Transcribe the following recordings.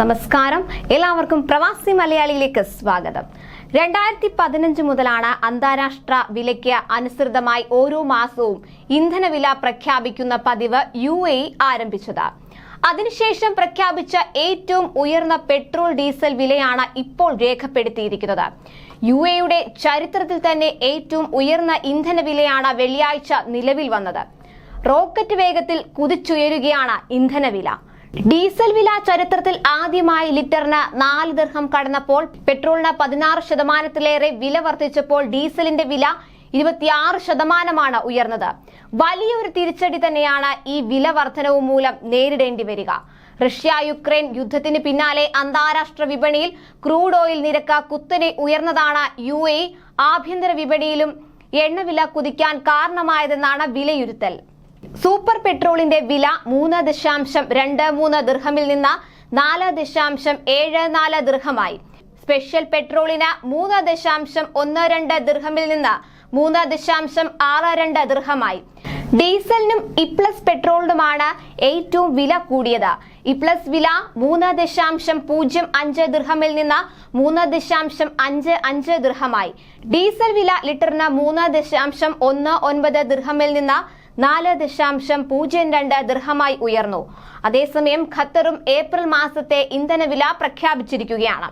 നമസ്കാരം. എല്ലാവർക്കും പ്രവാസി മലയാളിയിലേക്ക് സ്വാഗതം. രണ്ടായിരത്തി പതിനഞ്ച് മുതലാണ് അന്താരാഷ്ട്ര വിലയ്ക്ക് അനുസൃതമായി ഓരോ മാസവും ഇന്ധനവില പ്രഖ്യാപിക്കുന്ന പതിവ് യു എ ആരംഭിച്ചത്. അതിനുശേഷം പ്രഖ്യാപിച്ച ഏറ്റവും ഉയർന്ന പെട്രോൾ ഡീസൽ വിലയാണ് ഇപ്പോൾ രേഖപ്പെടുത്തിയിരിക്കുന്നത്. യു എയുടെ ചരിത്രത്തിൽ തന്നെ ഏറ്റവും ഉയർന്ന ഇന്ധന വിലയാണ് വെള്ളിയാഴ്ച നിലവിൽ വന്നത്. റോക്കറ്റ് വേഗത്തിൽ കുതിച്ചുയരുകയാണ് ഇന്ധനവില ഡീസൽ വില ചരിത്രത്തിൽ ആദ്യമായി ലിറ്ററിന് നാല് ദീർഘം കടന്നപ്പോൾ പെട്രോളിന് പതിനാറ് ശതമാനത്തിലേറെ വില വർദ്ധിച്ചപ്പോൾ ഡീസലിന്റെ വില ഇരുപത്തിയാറ് ശതമാനമാണ് ഉയർന്നത്. വലിയൊരു തിരിച്ചടി തന്നെയാണ് ഈ വില വർധനവ് മൂലം നേരിടേണ്ടി വരിക. റഷ്യ യുക്രൈൻ യുദ്ധത്തിന് പിന്നാലെ അന്താരാഷ്ട്ര വിപണിയിൽ ക്രൂഡ് ഓയിൽ നിരക്ക് കുത്തനെ ഉയർന്നതാണ് യു ആഭ്യന്തര വിപണിയിലും എണ്ണവില കുതിക്കാൻ കാരണമായതെന്നാണ് വിലയിരുത്തൽ. സൂപ്പർ പെട്രോളിന്റെ വില മൂന്ന് ദശാംശം രണ്ട് മൂന്ന് ദീർഘമിൽ നിന്ന് നാല് ദശാംശം ഏഴ് നാല് ദീർഘമായി സ്പെഷ്യൽ പെട്രോളിന് മൂന്ന് ദശാംശം ഒന്ന് രണ്ട് ദീർഘമിൽ നിന്ന് മൂന്ന് ദശാംശം ആറ് രണ്ട് ദീർഘമായി ഡീസലിനും ഇപ്ലസ് പെട്രോളിനുമാണ് ഏറ്റവും വില കൂടിയത്. ഇപ്ലസ് വില മൂന്ന് ദശാംശം പൂജ്യം അഞ്ച് ദീർഘമിൽ നിന്ന് മൂന്ന് ദശാംശം അഞ്ച് അഞ്ച് ദീർഘമായി ഡീസൽ വില ലിറ്ററിന് മൂന്ന് ദശാംശം ഒന്ന് ഒൻപത് ദീർഘമിൽ നിന്ന് നാല് ദശാംശം പൂജ്യം രണ്ട് ദൃഹമായി ഉയർന്നു. അതേസമയം ഖത്തറും ഏപ്രിൽ മാസത്തെ ഇന്ധനവില പ്രഖ്യാപിച്ചിരിക്കുകയാണ്.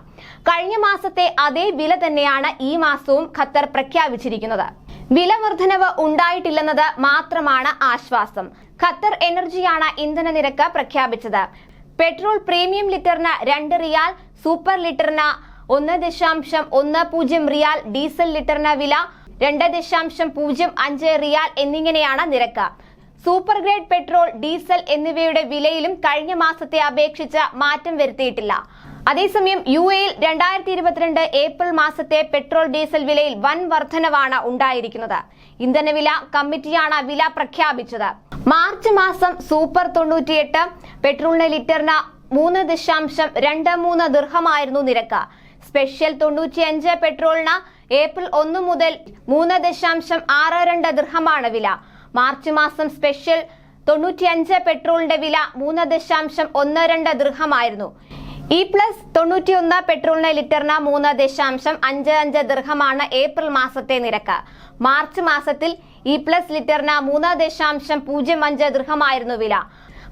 കഴിഞ്ഞ മാസത്തെ അതേ വില തന്നെയാണ് ഈ മാസവും ഖത്തർ പ്രഖ്യാപിച്ചിരിക്കുന്നത്. വില വർധനവ് ഉണ്ടായിട്ടില്ലെന്നത് മാത്രമാണ് ആശ്വാസം. ഖത്തർ എനർജിയാണ് ഇന്ധന നിരക്ക് പ്രഖ്യാപിച്ചത്. പെട്രോൾ പ്രീമിയം ലിറ്ററിന് രണ്ട് റിയാൽ സൂപ്പർ ലിറ്ററിന് ഒന്ന് ദശാംശം ഒന്ന് പൂജ്യം റിയാൽ ഡീസൽ ലിറ്ററിന് വില രണ്ട് ദശാംശം പൂജ്യം അഞ്ച് റിയാൽ എന്നിങ്ങനെയാണ് നിരക്ക്. സൂപ്പർ ഗ്രേഡ് പെട്രോൾ ഡീസൽ എന്നിവയുടെ വിലയിലും കഴിഞ്ഞ മാസത്തെ അപേക്ഷിച്ച് മാറ്റം വരുത്തിയിട്ടില്ല. അതേസമയം യു എയിൽ രണ്ടായിരത്തി ഇരുപത്തിരണ്ട് ഏപ്രിൽ മാസത്തെ പെട്രോൾ ഡീസൽ വിലയിൽ വൻ വർധനവാണ് ഉണ്ടായിരിക്കുന്നത്. ഇന്ധനവില കമ്മിറ്റിയാണ് വില പ്രഖ്യാപിച്ചത്. മാർച്ച് മാസം സൂപ്പർ തൊണ്ണൂറ്റിയെട്ട് പെട്രോളിന് ലിറ്ററിന് മൂന്ന് ദശാംശം രണ്ട് മൂന്ന് ദീർഘമായിരുന്നു നിരക്ക്. സ്പെഷ്യൽ തൊണ്ണൂറ്റിയഞ്ച് പെട്രോളിന് ഏപ്രിൽ ഒന്ന് മുതൽ മൂന്ന് ദശാംശം ആറ് രണ്ട് ദൃഹമാണ് വില. മാർച്ച് മാസം സ്പെഷ്യൽ തൊണ്ണൂറ്റിയഞ്ച് പെട്രോളിന്റെ വില മൂന്ന് ദശാംശം ഒന്ന് രണ്ട് ദൃഹമായിരുന്നു. ഇ പ്ലസ് തൊണ്ണൂറ്റിയൊന്ന് പെട്രോളിന് ലിറ്ററിന് മൂന്ന് ദശാംശം അഞ്ച് അഞ്ച് ദൃഹമാണ് ഏപ്രിൽ മാസത്തെ നിരക്ക്. മാർച്ച് മാസത്തിൽ ഇ പ്ലസ് ലിറ്ററിന് മൂന്ന് ദശാംശം പൂജ്യം അഞ്ച് ദൃഹമായിരുന്നു വില.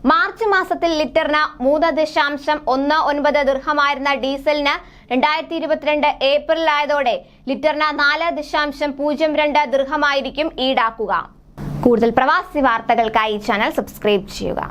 മാർച്ച് മാസത്തിൽ ലിറ്ററിന് മൂന്ന് ദശാംശം ഒന്ന് ഒൻപത് ദീർഘമായിരുന്ന ഡീസലിന് രണ്ടായിരത്തി ഇരുപത്തിരണ്ട് ഏപ്രിലായതോടെ ലിറ്ററിന് നാല് ദശാംശം പൂജ്യം രണ്ട് ദീർഘമായിരിക്കും ഈടാക്കുക. കൂടുതൽ പ്രവാസി വാർത്തകൾക്കായി ചാനൽ സബ്സ്ക്രൈബ് ചെയ്യുക.